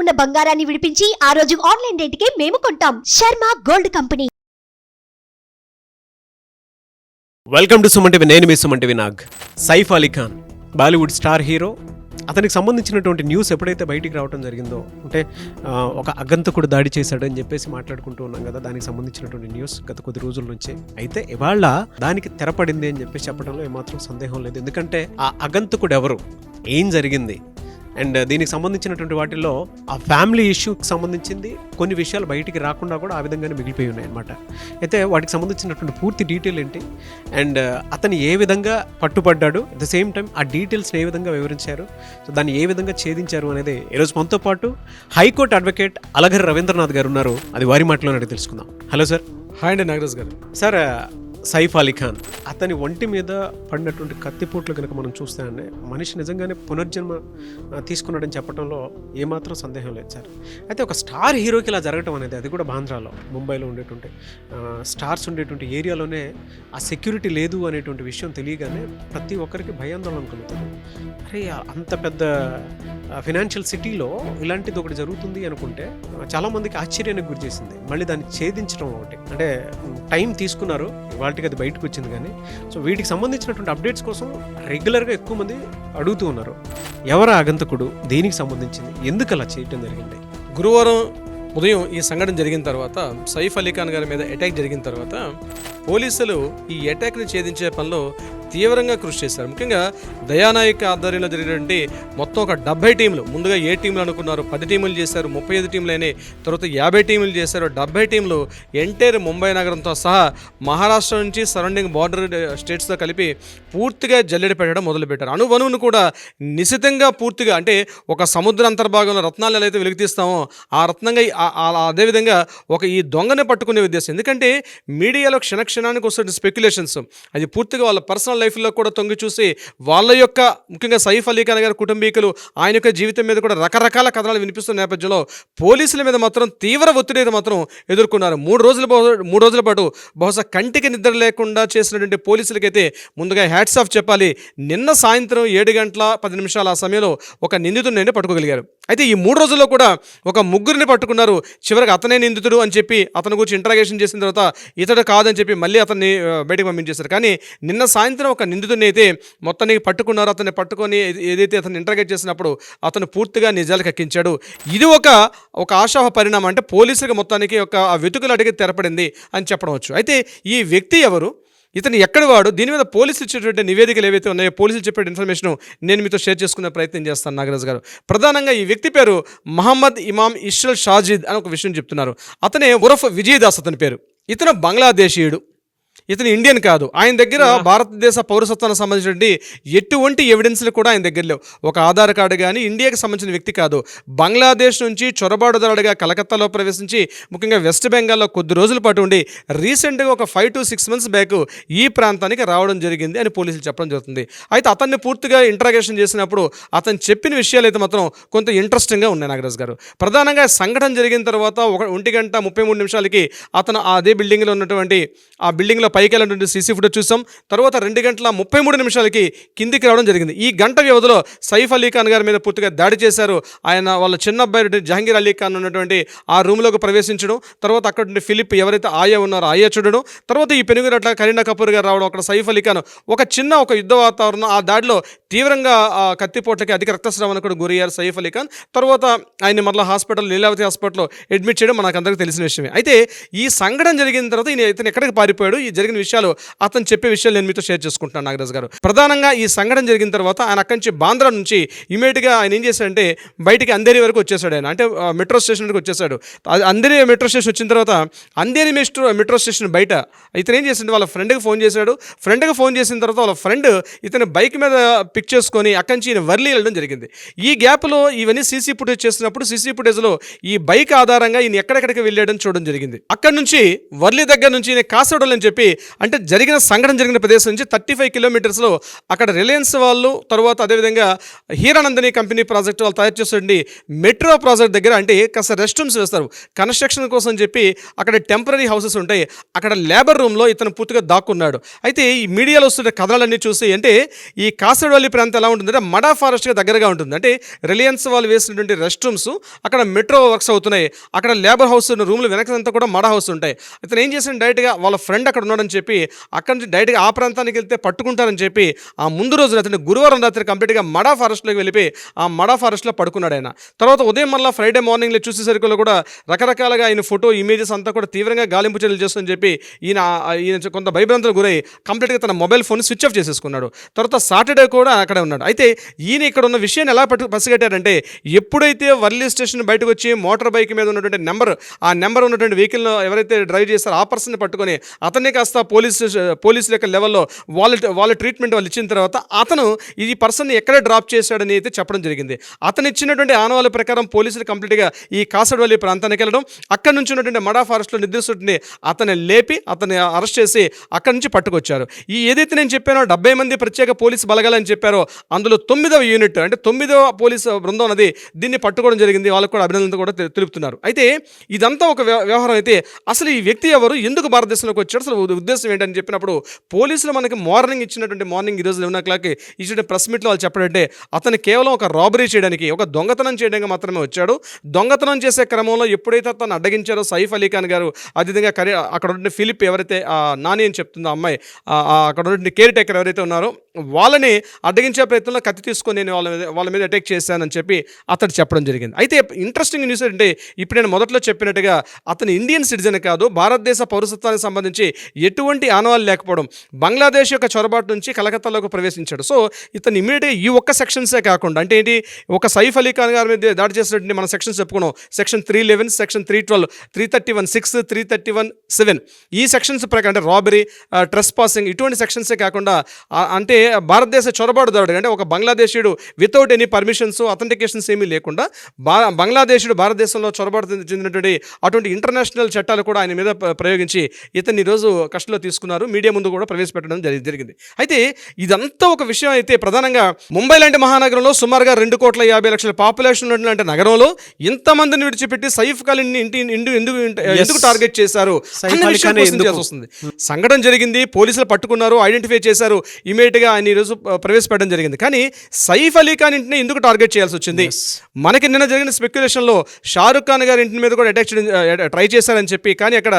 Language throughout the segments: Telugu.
ఉన్న బంగారాన్ని విడిపించి ఆ రోజు ఆన్లైన్ రేటుకే మేము కొంటాం. Sharma gold company. Welcome to సుమంటివి నేను మీ సుమంటి వినాగ్ Nag. Saif Ali Khan Bollywood star hero. అతనికి సంబంధించినటువంటి న్యూస్ ఎప్పుడైతే బయటికి రావడం జరిగిందో అంటే ఒక అగంతకుడు దాడి చేశాడని చెప్పేసి మాట్లాడుకుంటూ ఉన్నాం కదా దానికి సంబంధించినటువంటి న్యూస్ గత కొద్ది రోజుల నుంచే. అయితే ఇవాళ దానికి తెరపడింది అని చెప్పేసి చెప్పడంలో ఏమాత్రం సందేహం లేదు. ఎందుకంటే ఆ అగంతకుడు ఎవరు ఏం జరిగింది? అండ్ దీనికి సంబంధించినటువంటి వాటిల్లో ఆ ఫ్యామిలీ ఇష్యూకి సంబంధించింది కొన్ని విషయాలు బయటికి రాకుండా కూడా ఆ విధంగానే మిగిలిపోయి ఉన్నాయి అనమాట అయితే వాటికి సంబంధించినటువంటి పూర్తి డీటెయిల్ ఏంటి? అండ్ అతను ఏ విధంగా పట్టుబడ్డాడు? అట్ ద సేమ్ టైం ఆ డీటెయిల్స్ని ఏ విధంగా వివరించారు? సో దాన్ని ఏ విధంగా ఛేదించారు అనేది ఈరోజు మనతో పాటు హైకోర్టు అడ్వకేట్ అలగర్ రవీంద్రనాథ్ గారు ఉన్నారు. అది వారి మాటలోనే తెలుసుకుందాం. Hello sir. హాయ్ అండి నాగరాజ్ గారు. సార్ సైఫ్ అలీ ఖాన్. అతని ఒంటి మీద పడినటువంటి కత్తిపోట్లు కనుక మనం చూస్తానంటే మనిషి నిజంగానే పునర్జన్మ తీసుకున్నాడని చెప్పడంలో ఏమాత్రం సందేహం లేదు సార్. అయితే ఒక స్టార్ హీరోకి ఇలా జరగటం అనేది అది కూడా బాంద్రాలో ముంబైలో ఉండేటువంటి స్టార్స్ ఉండేటువంటి ఏరియాలోనే ఆ సెక్యూరిటీ లేదు అనేటువంటి విషయం తెలియగానే ప్రతి ఒక్కరికి భయాందోళన కలుగుతుంది. అరే అంత పెద్ద ఫినాన్షియల్ సిటీలో ఇలాంటిది ఒకటి జరుగుతుంది అనుకుంటే చాలామందికి ఆశ్చర్యానికి గురి చేసింది. మళ్ళీ దాన్ని ఛేదించడం ఒకటి. అంటే టైం తీసుకున్నారు పార్టీకి అది బయటకు వచ్చింది కానీ సో వీటికి సంబంధించినటువంటి అప్డేట్స్ కోసం రెగ్యులర్గా ఎక్కువ మంది అడుగుతూ ఉన్నారు. ఎవరు ఆగంతకుడు? దేనికి సంబంధించింది? ఎందుకు అలా చేయటం జరిగింది? గురువారం ఉదయం ఈ సంఘటన జరిగిన తర్వాత సైఫ్ అలీ ఖాన్ గారి మీద అటాక్ జరిగిన తర్వాత పోలీసులు ఈ అటాక్ని ఛేదించే పనిలో తీవ్రంగా కృషి చేశారు. ముఖ్యంగా దయానాయక్ ఆధ్వర్యంలో జరిగినటువంటి మొత్తం ఒక డెబ్బై టీంలు ముందుగా ఏ టీంలు అనుకున్నారు? పది టీములు చేశారు ముప్పై ఐదు టీంలు అయినాయి తర్వాత యాభై టీములు చేశారు డెబ్బై టీంలు ఎంటైర్ ముంబై నగరంతో సహా మహారాష్ట్ర నుంచి సరౌండింగ్ బార్డర్ స్టేట్స్తో కలిపి పూర్తిగా జల్లెడ పెట్టడం మొదలుపెట్టారు. అణువణువును కూడా నిశితంగా పూర్తిగా అంటే ఒక సముద్ర అంతర్భాగంలో రత్నాలు ఎలా అయితే వెలికితీస్తామో ఆ రత్నంగా అదేవిధంగా ఒక ఈ దొంగనే పట్టుకునే ఉద్దేశం. ఎందుకంటే మీడియాలో క్షణక్షణానికి వస్తున్న స్పెక్యులేషన్స్ అది పూర్తిగా వాళ్ళ పర్సనల్ లైఫ్లో కూడా తొంగి చూసి వాళ్ళ యొక్క ముఖ్యంగా సైఫ్ అలీ ఖాన్ గారి కుటుంబీకులు ఆయన యొక్క జీవితం మీద కూడా రకరకాల కథనాలు వినిపిస్తున్న నేపథ్యంలో పోలీసుల మీద మాత్రం తీవ్ర ఒత్తిడి అయితే మాత్రం ఎదుర్కొన్నారు. మూడు రోజుల మూడు రోజుల పాటు బహుశా కంటికి నిద్ర లేకుండా చేసినటువంటి పోలీసులకైతే ముందుగా హ్యాట్స్ ఆఫ్ చెప్పాలి. నిన్న సాయంత్రం ఏడు గంటల పది నిమిషాల ఆ సమయంలో ఒక నిందితుడిని పట్టుకోగలిగారు. అయితే ఈ మూడు రోజుల్లో కూడా ఒక ముగ్గురిని పట్టుకున్నారు. చివరికి అతనే నిందితుడు అని చెప్పి అతని గురించి ఇంటరాగేషన్ చేసిన తర్వాత ఇతడు కాదని చెప్పి మళ్ళీ అతన్ని బయటకు పంపించేశారు. కానీ నిన్న సాయంత్రం ఒక నిందితుడిని అయితే మొత్తానికి పట్టుకున్నారు. అతన్ని పట్టుకొని ఏదైతే అతను ఇంటర్గేట్ చేసినప్పుడు అతను పూర్తిగా నిజాలకు ఎక్కించాడు. ఇది ఒక ఒక ఆశాహ పరిణామం. అంటే పోలీసులకు మొత్తానికి ఒక వెతుకులు అడిగి తెరపడింది అని చెప్పవచ్చు. అయితే ఈ వ్యక్తి ఎవరు? ఇతను ఎక్కడ వాడు? దీని మీద పోలీసులు ఇచ్చేటువంటి నివేదికలు ఏవైతే ఉన్నాయో పోలీసులు చెప్పే ఇన్ఫర్మేషన్ నేను మీతో షేర్ చేసుకునే ప్రయత్నం చేస్తాను నాగరాజ్ గారు. ప్రధానంగా ఈ వ్యక్తి పేరు మహమ్మద్ ఇమామ్ ఇష్రల్ షాజిద్ అని ఒక విషయం చెప్తున్నారు. అతనే ఉరఫ్ విజయదాస్ అతని పేరు. ఇతను బంగ్లాదేశీయుడు. ఇతను ఇండియన్ కాదు. ఆయన దగ్గర భారతదేశ పౌరసత్వానికి సంబంధించినటువంటి ఎటువంటి ఎవిడెన్స్లు కూడా ఆయన దగ్గర లేవు. ఒక ఆధార్ కార్డు కానీ ఇండియాకి సంబంధించిన వ్యక్తి కాదు. బంగ్లాదేశ్ నుంచి చొరబాటుదారుడిగా కలకత్తాలో ప్రవేశించి ముఖ్యంగా వెస్ట్ బెంగాల్లో కొద్ది రోజుల పాటు ఉండి రీసెంట్గా ఒక five to six months back ఈ ప్రాంతానికి రావడం జరిగింది అని పోలీసులు చెప్పడం జరుగుతుంది. అయితే అతన్ని పూర్తిగా ఇంట్రాగేషన్ చేసినప్పుడు అతను చెప్పిన విషయాలు అయితే మాత్రం కొంత ఇంట్రెస్టింగ్గా ఉన్నాయి నాగరాజ్ గారు. ప్రధానంగా సంఘటన జరిగిన తర్వాత ఒక ఒంటి గంట ముప్పై మూడు నిమిషాలకి అతను ఆ అదే బిల్డింగ్లో ఉన్నటువంటి ఆ బిల్డింగ్లో పైకి వెళ్ళినటువంటి సీసీ ఫుటేజ్ చూసాం. తర్వాత రెండు గంటల ముప్పై మూడు నిమిషాలకి కిందికి రావడం జరిగింది. ఈ గంట వ్యవధిలో సైఫ్ అలీ ఖాన్ గారి మీద పూర్తిగా దాడి చేశారు. ఆయన వాళ్ళ చిన్న అబ్బాయి జహంగీర్ అలీ ఖాన్ ఉన్నటువంటి ఆ రూమ్లోకి ప్రవేశించడం తర్వాత అక్కడ నుండి ఫిలిప్ ఎవరైతే ఆయా ఉన్నారో ఆయా చూడడం తర్వాత ఈ పెనుగురట్ల కరీనా కపూర్ గారు రావడం అక్కడ సైఫ్ అలీ ఖాన్ ఒక చిన్న ఒక యుద్ధ వాతావరణం ఆ దాడిలో తీవ్రంగా ఆ కత్తిపోట్లకి అధిక రక్తస్రావానికి కూడా గురయ్యారు సైఫ్ అలీ ఖాన్. తర్వాత ఆయన మళ్ళీ హాస్పిటల్ లీలావతి హాస్పిటల్లో అడ్మిట్ చేయడం మనకు అందరికీ తెలిసిన విషయమే. అయితే ఈ సంఘటన జరిగిన తర్వాత ఈయన ఇతను ఎక్కడికి పారిపోయాడు? ఈ జరిగిన విషయాలు అతను చెప్పే విషయాలు నేను మీతో షేర్ చేసుకుంటున్నాను నాగరాజ్ గారు. ప్రధానంగా ఈ సంఘటన జరిగిన తర్వాత ఆయన అక్కడి నుంచి బాంద్రా నుంచి ఇమీడియట్గా ఆయన ఏం చేశాడంటే బయటికి అందేరి వరకు వచ్చేసాడు ఆయన. అంటే మెట్రో స్టేషన్ వరకు వచ్చేసాడు అందేరి మెట్రో స్టేషన్ వచ్చిన తర్వాత అందేరి మెట్రో మెట్రో స్టేషన్ బయట ఇతను ఏం చేసిండు వాళ్ళ ఫ్రెండ్కి ఫోన్ చేశాడు. ఫ్రెండ్కి ఫోన్ చేసిన తర్వాత వాళ్ళ ఫ్రెండ్ ఇతను బైక్ మీద పిక్ చేసుకొని అక్కడి నుంచి ఈయన వర్లీ వెళ్ళడం జరిగింది. ఈ గ్యాప్లో ఇవన్నీ సీసీ ఫుటేజ్ చేసినప్పుడు సీసీ ఫుటేజ్లో ఈ బైక్ ఆధారంగా ఈయన ఎక్కడెక్కడికి వెళ్ళాడని చూడడం జరిగింది. అక్కడి నుంచి వర్లీ దగ్గర నుంచి ఈయన కాసోడల్ అని చెప్పి అంటే జరిగిన సంఘటన జరిగిన ప్రదేశం నుంచి థర్టీ ఫైవ్ కిలోమీటర్స్లో అక్కడ రిలయన్స్ వాళ్ళు తర్వాత అదేవిధంగా హీరానందని కంపెనీ ప్రాజెక్ట్ వాళ్ళు తయారు చేస్తుండే మెట్రో ప్రాజెక్ట్ దగ్గర అంటే కాస్త రెస్ట్ రూమ్స్ వేస్తారు. కన్స్ట్రక్షన్ కోసం చెప్పి అక్కడ టెంపరీ హౌసెస్ ఉంటాయి. అక్కడ లేబర్ రూమ్లో ఇతను పూర్తిగా దాక్కున్నాడు. అయితే ఈ మీడియాలో వస్తున్న కథనాలన్నీ చూసి అంటే ఈ కాసరవల్లి ప్రాంతం ఎలా ఉంటుందంటే మడా ఫారెస్ట్గా దగ్గరగా ఉంటుంది. అంటే రిలయన్స్ వాళ్ళు వేసినటువంటి రెస్ట్ రూమ్స్ అక్కడ మెట్రో వర్క్స్ అవుతున్నాయి. అక్కడ లేబర్ హౌస్ రూమ్లు వెనకంతా కూడా మడా హౌస్ ఉంటాయి. ఇతను ఏం చేసిన డైరెక్ట్గా వాళ్ళ ఫ్రెండ్ అక్కడ ఉన్నాడని చెప్పి అక్కడ నుంచి డైరెక్ట్గా ఆ ప్రాంతానికి వెళ్తే పట్టుకుంటారని చెప్పి ఆ ముందు రోజు రాత్రి గురువారం రాత్రి కంప్లీట్గా మడా ఫారెస్ట్లోకి వెళ్ళిపోయి ఆ మడా ఫారెస్ట్లో పడుకున్నాడు ఆయన. తర్వాత ఉదయం మళ్ళీ ఫ్రైడే మార్నింగ్లో చూసేసరికి కూడా రకరకాలుగా ఆయన ఫోటో ఇమేజెస్ అంతా కూడా తీవ్రంగా గాలింపు చర్యలు చేస్తుందని చెప్పి ఈయన ఈయన కొంత భయభ్రాంతులకు గురై కంప్లీట్గా తన మొబైల్ ఫోన్ స్విచ్ ఆఫ్ చేసేసుకున్నాడు. తర్వాత సాటర్డే కూడా అక్కడే ఉన్నాడు. అయితే ఈయన ఇక్కడ ఉన్న విషయాన్ని ఎలా పట్టు పసిగట్టారంటే ఎప్పుడైతే వర్లీ స్టేషన్ బయటకు వచ్చి మోటార్ బైక్ మీద ఉన్నటువంటి నెంబర్ ఆ నెంబర్ ఉన్నటువంటి వెహికల్ ఎవరైతే డ్రైవ్ చేస్తారో ఆ పర్సన్ పట్టుకొని అతన్ని కాస్త పోలీస్ పోలీసుల యొక్క లెవెల్లో వాళ్ళ వాళ్ళ ట్రీట్మెంట్ వాళ్ళు ఇచ్చిన తర్వాత అతను ఈ పర్సన్ ఎక్కడ డ్రాప్ చేశాడని అయితే చెప్పడం జరిగింది. అతను ఇచ్చినటువంటి ఆనవాళ్ళ ప్రకారం పోలీసులు కంప్లీట్గా ఈ కాసడవల్లి ప్రాంతానికి వెళ్ళడం అక్కడ నుంచి ఉన్నటువంటి మడా ఫారెస్ట్లో నిర్దిస్తుంటే అతన్ని లేపి అతన్ని అరెస్ట్ చేసి అక్కడి నుంచి పట్టుకొచ్చారు. ఈ ఏదైతే నేను చెప్పానో డెబ్బై మంది ప్రత్యేక పోలీసు బలగాలని చెప్పారో అందులో తొమ్మిదవ యూనిట్ అంటే తొమ్మిదవ పోలీసు బృందం అనేది దీన్ని పట్టుకోవడం జరిగింది. వాళ్ళకు కూడా అభినందనలు కూడా తెలుపుతున్నారు. అయితే ఇదంతా ఒక వ్యవహారం అయితే అసలు ఈ వ్యక్తి ఎవరు? ఎందుకు భారతదేశంలోకి వచ్చాడు? అసలు ఉద్దేశం ఏంటని చెప్పినప్పుడు పోలీసులు మనకి మార్నింగ్ ఇచ్చినటువంటి మార్నింగ్ ఈరోజు లెవెన్ ఓ క్లాక్ ఇచ్చిన ప్రెస్ మీట్లో వాళ్ళు చెప్పడంటే అతను కేవలం ఒక రాబరీ చేయడానికి ఒక దొంగతనం చేయడానికి మాత్రమే వచ్చాడు. దొంగతనం చేసే క్రమంలో ఎప్పుడైతే తను అడ్డగించారో సైఫ్ అలీ ఖాన్ గారు అదేవిధంగా కరీ అక్కడ ఉన్న ఫిలిప్ ఎవరైతే నాని అని చెప్తుందో అమ్మాయి అక్కడ ఉన్న కేర్ టేకర్ ఎవరైతే ఉన్నారో వాళ్ళని అడ్డగించే ప్రయత్నంలో కత్తి తీసుకొని నేను వాళ్ళ మీద వాళ్ళ మీద అటాక్ చేశానని చెప్పి అతడు చెప్పడం జరిగింది. అయితే ఇంట్రెస్టింగ్ న్యూస్ ఏంటంటే ఇప్పుడు నేను మొదట్లో చెప్పినట్టుగా అతను ఇండియన్ సిటిజన్ కాదు భారతదేశ పౌరసత్వానికి సంబంధించి ఎటువంటి ఆనవాలు లేకపోవడం బంగ్లాదేశ్ యొక్క చొరబాటు నుంచి కలకత్తాలోకి ప్రవేశించాడు. సో ఇతను ఇమీడియట్గా ఈ ఒక్క సెక్షన్సే కాకుండా అంటే ఏంటి ఒక సైఫ్ అలీ ఖాన్ గారి మీద దాడి చేసినటువంటి మన సెక్షన్స్ చెప్పుకున్నాం. Section three eleven section three twelve three thirty one six three thirty one seven. ఈ సెక్షన్స్ ప్రకారం అంటే రాబరీ ట్రెస్ పాసింగ్ ఇటువంటి సెక్షన్సే కాకుండా అంటే భారతదేశ చొరబాటుదారుడు అంటే ఒక బంగ్లాదేశీయుడు వితౌట్ ఎనీ పర్మిషన్స్ అథెంటికేషన్స్ ఏమీ లేకుండా బా బంగ్లాదేశుడు భారతదేశంలో చొరబాటు చెందినటువంటి అటువంటి ఇంటర్నేషనల్ చట్టాలు కూడా ఆయన మీద ప్రయోగించి ఇతన్ని ఈరోజు కస్టడీలో తీసుకున్నారు. మీడియా ముందు కూడా ప్రవేశపెట్టడం జరి జరిగింది. అయితే ఇదంతా ఒక విషయం అయితే ప్రధానంగా ముంబై లాంటి మహానగరంలో సుమారుగా రెండు కోట్ల యాభై లక్షల పాపులేషన్ ఉన్నటువంటి నగరంలో ఇంతమందిని విడిచిపెట్టి సైఫ్ ఖాళీని ఇంటి ఎందుకు ఎందుకు టార్గెట్ చేశారు? వస్తుంది సంఘటన జరిగింది పోలీసులు పట్టుకున్నారు ఐడెంటిఫై చేశారు ఇమీడియట్గా ఆయన ఈరోజు ప్రవేశపెట్టడం జరిగింది. కానీ సైఫ్ అలీ ఖాన్ ఇంటిని ఎందుకు టార్గెట్ చేయాల్సి వచ్చింది? మనకి నిన్న జరిగిన స్పెక్యులేషన్లో షారుఖ్ ఖాన్ గారి ఇంటి మీద కూడా అటాక్ చేయడం ట్రై చేశారని చెప్పి కానీ అక్కడ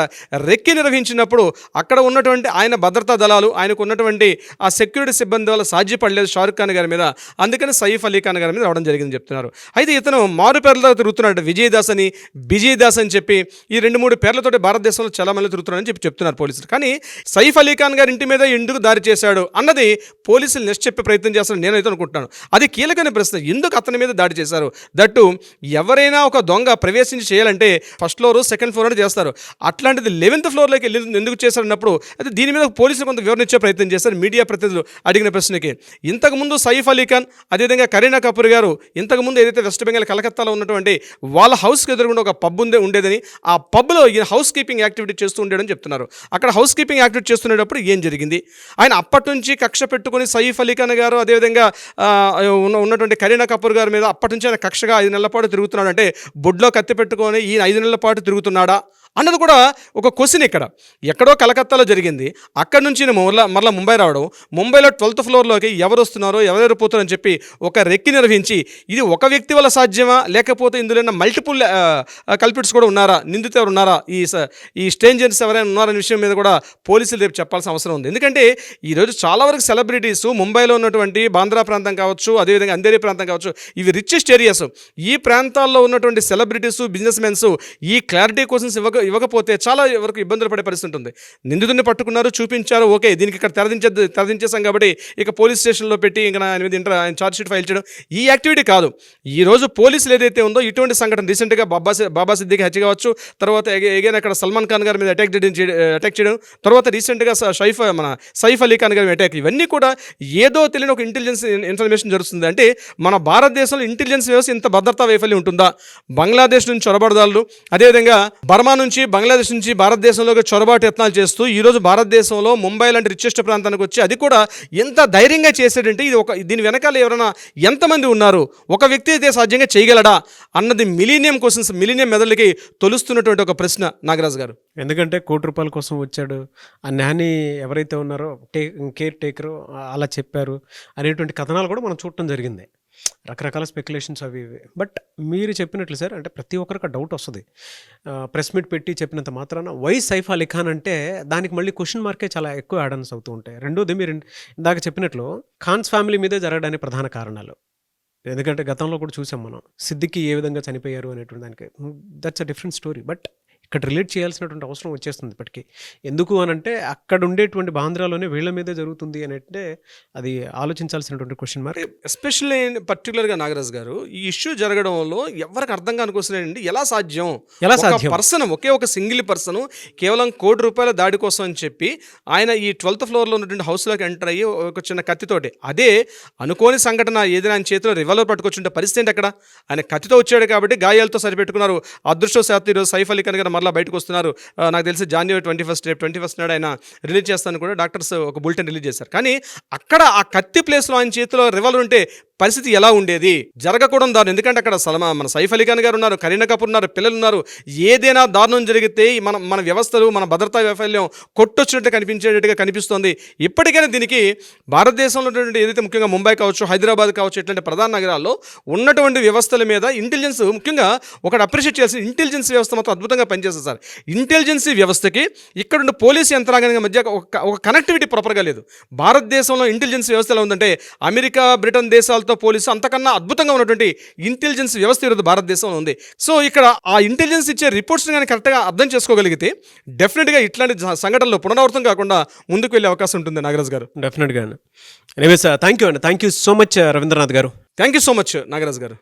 రెక్కి నిర్వహించినప్పుడు అక్కడ ఉన్నటువంటి ఆయన భద్రతా దళాలు ఆయనకు ఉన్నటువంటి ఆ సెక్యూరిటీ సిబ్బంది వల్ల సాధ్యపడలేదు షారుఖ్ ఖాన్ గారి మీద. అందుకని సైఫ్ అలీ ఖాన్ గారి మీద రావడం జరిగింది చెప్తున్నారు. అయితే ఇతను మారు పేర్లతో తిరుగుతున్నాడు. విజయ్ దాస్ అని విజయ్ దాస్ అని చెప్పి ఈ రెండు మూడు పేర్లతోటి భారతదేశంలో చాలా మంది తిరుగుతున్నారని చెప్పి చెప్తున్నారు పోలీసులు. కానీ సైఫ్ అలీ ఖాన్ గారి ఇంటి మీద ఎందుకు దాడి చేశాడు అన్నది పోలీసులు నెక్స్ట్ చెప్పే ప్రయత్నం చేస్తారని నేనైతే అనుకుంటున్నాను. అది కీలకమైన ప్రశ్న. ఎందుకు అతని మీద దాడి చేశారు? దట్టు ఎవరైనా ఒక దొంగ ప్రవేశించి చేయాలంటే ఫస్ట్ ఫ్లోర్ సెకండ్ ఫ్లోర్ అని చేస్తారు. అట్లాంటిది లెవెన్త్ ఫ్లోర్లోకి వెళ్ళి ఎందుకు అడిగినప్పుడు అయితే దీని మీద పోలీసులు కొంత వివరణ ఇచ్చే ప్రయత్నం చేశారు మీడియా ప్రతినిధులు అడిగిన ప్రశ్నకి ఇంతకుముందు సైఫ్ అలీ ఖాన్ అదేవిధంగా కరీనా కపూర్ గారు ఇంతకుముందు ఏదైతే వెస్ట్ బెంగాల్ కలకత్తాలో ఉన్నటువంటి వాళ్ళ హౌస్కి ఎదురుగుండా ఒక పబ్ ఉందే ఉండేదని ఆ పబ్లో ఈయన హౌస్ కీపింగ్ యాక్టివిటీ చేస్తూ ఉండేదని చెప్తున్నారు. అక్కడ హౌస్ కీపింగ్ యాక్టివిటీ చేస్తున్నప్పుడు ఏం జరిగింది? ఆయన అప్పటి నుంచి కక్ష పెట్టుకొని సయీఫ్ అలీ ఖాన్ గారు అదేవిధంగా ఉన్నటువంటి కరీనా కపూర్ గారి మీద అప్పటి నుంచి ఆయన కక్షగా ఐదు నెలల పాటు తిరుగుతున్నాడు అంటే బొడ్లో కత్తి పెట్టుకొని ఈయన ఐదు నెలల పాటు తిరుగుతున్నాడా? అన్నది కూడా ఒక క్వశ్చన్ ఇక్కడ. ఎక్కడో కలకత్తాలో జరిగింది. అక్కడ నుంచి నేను మరలా మరలా ముంబై రావడం. ముంబైలో ట్వెల్త్ ఫ్లోర్లోకి ఎవరు వస్తున్నారో ఎవరెవరు పోతున్నారని చెప్పి ఒక రెక్కి నిర్వహించి ఇది ఒక వ్యక్తి వల్ల సాధ్యమా? లేకపోతే ఇందులో మల్టిపుల్ కల్పిట్స్ కూడా ఉన్నారా? నిందితులు ఎవరు ఉన్నారా? ఈ స- ఈ స్ట్రేంజర్స్ ఎవరైనా ఉన్నారనే విషయం మీద కూడా పోలీసులు రేపు చెప్పాల్సిన అవసరం ఉంది. ఎందుకంటే ఈరోజు చాలా వరకు సెలబ్రిటీస్ ముంబైలో ఉన్నటువంటి బాంద్రా ప్రాంతం కావచ్చు అదేవిధంగా అంధేరి ప్రాంతం కావచ్చు ఇవి రిచెస్ట్ ఏరియాస్ ఈ ప్రాంతాల్లో ఉన్నటువంటి సెలబ్రిటీస్ బిజినెస్ మెన్స్ ఈ క్లారిటీ క్వశ్చన్స్ ఇవ్వక ఇవ్వకపోతే చాలా వరకు ఇబ్బందులు పడే పరిస్థితి ఉంటుంది. నిందితుడిని పట్టుకున్నారు చూపించారు ఓకే దీనికి ఇక్కడ తెరదించే తెరదించేసాం కాబట్టి ఇక పోలీస్ స్టేషన్లో పెట్టి ఇంకా ఆయన మీద ఇంటర్ ఆయన ఛార్జ్ షీట్ ఫైల్ చేయడం ఈ యాక్టివిటీ కాదు. ఈ రోజు పోలీసులు ఏదైతే ఉందో ఇటువంటి సంఘటన రీసెంట్గా బాబా బాబా సిద్దికి హత్య కావచ్చు తర్వాత ఎగైన్ అక్కడ సల్మాన్ ఖాన్ గారి మీద అటాక్ చేయడం అటాక్ చేయడం తర్వాత రీసెంట్గా స- షైఫ్ మన సైఫ్ అలీ ఖాన్ గారి అటాక్ ఇవన్నీ కూడా ఏదో తెలియని ఒక ఇంటెలిజెన్స్ ఇన్ఫర్మేషన్ జరుగుతుంది. అంటే మన భారతదేశంలో ఇంటెలిజెన్స్ వ్యవస్థ ఇంత భద్రతా వైఫల్యం ఉంటుందా? బంగ్లాదేశ్ నుంచి చొరబడదాలు అదేవిధంగా బర్మా నుంచి నుంచి బంగ్లాదేశ్ నుంచి భారతదేశంలోకి చొరబాటు యత్నాలు చేస్తూ ఈరోజు భారతదేశంలో ముంబై లాంటి రిచెస్ట్ ప్రాంతానికి వచ్చి అది కూడా ఎంత ధైర్యంగా చేసాడంటే ఇది ఒక దీని వెనకాల ఎవరైనా ఎంతమంది ఉన్నారు? ఒక వ్యక్తి అయితే సాధ్యంగా చేయగలడా? అన్నది మిలీనియం క్వశ్చన్స్ మిలీనియం మెదళ్ళకి తొలుస్తున్నటువంటి ఒక ప్రశ్న నాగరాజు గారు. ఎందుకంటే కోటి రూపాయల కోసం వచ్చాడు. ఆ నాని ఎవరైతే ఉన్నారో టే కేర్ టేకరు అలా చెప్పారు అనేటువంటి కథనాలు కూడా మనం చూడటం జరిగింది. రకరకాల స్పెక్యులేషన్స్ అవి ఇవి. బట్ మీరు చెప్పినట్లు సార్ అంటే ప్రతి ఒక్కరికి డౌట్ వస్తుంది. ప్రెస్ మీట్ పెట్టి చెప్పినంత మాత్రాన వై సైఫ్ అలీ ఖాన్ అంటే దానికి మళ్ళీ క్వశ్చన్ మార్కే చాలా ఎక్కువ యాడన్స్ అవుతూ ఉంటాయి. రెండోది మీరు ఇందాక చెప్పినట్లు ఖాన్స్ ఫ్యామిలీ మీదే జరగడానికి ప్రధాన కారణాలు. ఎందుకంటే గతంలో కూడా చూసాం మనం సిద్దికి ఏ విధంగా చనిపోయారు అనేటువంటి దానికి. That's a different story but ఇక్కడ రిలేట్ చేయాల్సినటువంటి అవసరం వచ్చేస్తుంది ఇప్పటికీ. ఎందుకు అని అంటే అక్కడ ఉండేటువంటి బాంద్రాలోనే వీళ్ళ మీదే జరుగుతుంది అని అంటే అది ఆలోచించాల్సినటువంటి క్వశ్చన్ మార్క్ ఎస్పెషల్లీ పర్టికులర్గా నాగరాజు గారు ఈ ఇష్యూ జరగడంలో ఎవరికి అర్థం కానుకోసలేండి ఎలా సాధ్యం? ఎలా సాధ్యం? పర్సన్ ఒకే ఒక సింగిల్ పర్సన్ కేవలం కోటి రూపాయల దాడి కోసం అని చెప్పి ఆయన ఈ ట్వెల్త్ ఫ్లోర్లో ఉన్నటువంటి హౌస్లోకి ఎంటర్ అయ్యి ఒక చిన్న కత్తితోటి అదే అనుకోని సంఘటన ఏదైనా ఆయన చేతిలో రివాల్వర్ పట్టుకొచ్చుంటే పరిస్థితి ఏంటి అక్కడ? ఆయన కత్తితో వచ్చాడు కాబట్టి గాయాలతో సరిపెట్టుకున్నారు. అదృష్టవశాత్తు ఈరోజు సైఫ్ అలీ ఖాన్ గారు మరలా బయటకు వస్తున్నారు. నాకు తెలిసి జాన్యువరి ట్వంటీ ఫస్ట్ రేపు ట్వంటీ ఫస్ట్ నాడు ఆయన రిలీజ్ చేస్తాను కూడా డాక్టర్స్ ఒక బులెటిన్ రిలీజ్ చేశారు. కానీ అక్కడ ఆ కత్తి ప్లేస్లో ఆయన చేతిలో రివల్వర్ ఉంటే పరిస్థితి ఎలా ఉండేది? జరగకూడదు దారుణం. ఎందుకంటే అక్కడ సలమా మన సైఫ్ అలీ ఖాన్ గారు ఉన్నారు కరీనా కపూర్ ఉన్నారు పిల్లలు ఉన్నారు. ఏదైనా దారుణం జరిగితే మన మన వ్యవస్థలు మన భద్రతా వైఫల్యం కొట్టొచ్చినట్టు కనిపించేటట్టుగా కనిపిస్తోంది. ఇప్పటికైనా దీనికి భారతదేశంలో ఉన్నటువంటి ఏదైతే ముఖ్యంగా ముంబై కావచ్చు హైదరాబాద్ కావచ్చు ఇట్లాంటి ప్రధాన నగరాల్లో ఉన్నటువంటి వ్యవస్థల మీద ఇంటెలిజెన్స్ ముఖ్యంగా ఒకటి అప్రిషియేట్ చేయాల్సిన ఇంటెలిజెన్స్ వ్యవస్థ మాత్రం అద్భుతంగా పనిచేస్తుంది సార్. ఇంటెలిజెన్సీ వ్యవస్థకి ఇక్కడ పోలీసు యంత్రాంగానికి మధ్య ఒక ఒక కనెక్టివిటీ ప్రాపర్గా లేదు. భారతదేశంలో ఇంటెలిజెన్స్ వ్యవస్థ ఎలా ఉందంటే అమెరికా బ్రిటన్ దేశాలతో పోలీసు అంతకన్నా అద్భుతంగా ఉన్నటువంటి ఇంటెలిజెన్స్ వ్యవస్థ ఈరోజు భారతదేశంలో ఉంది. సో ఇక్కడ ఆ ఇంటెలిజెన్స్ ఇచ్చే రిపోర్ట్స్ని కానీ కరెక్ట్గా అర్థం చేసుకోగలిగితే డెఫినెట్గా ఇట్లాంటి సంఘటనలు పునరావృతం కాకుండా ముందుకు వెళ్ళే అవకాశం ఉంటుంది నాగరాజ్ గారు. డెఫినెట్గా ఎనీవేస్ థ్యాంక్ యూ అండి. Thank you so much Ravindranath garu. Thank you so much Nagaraj garu.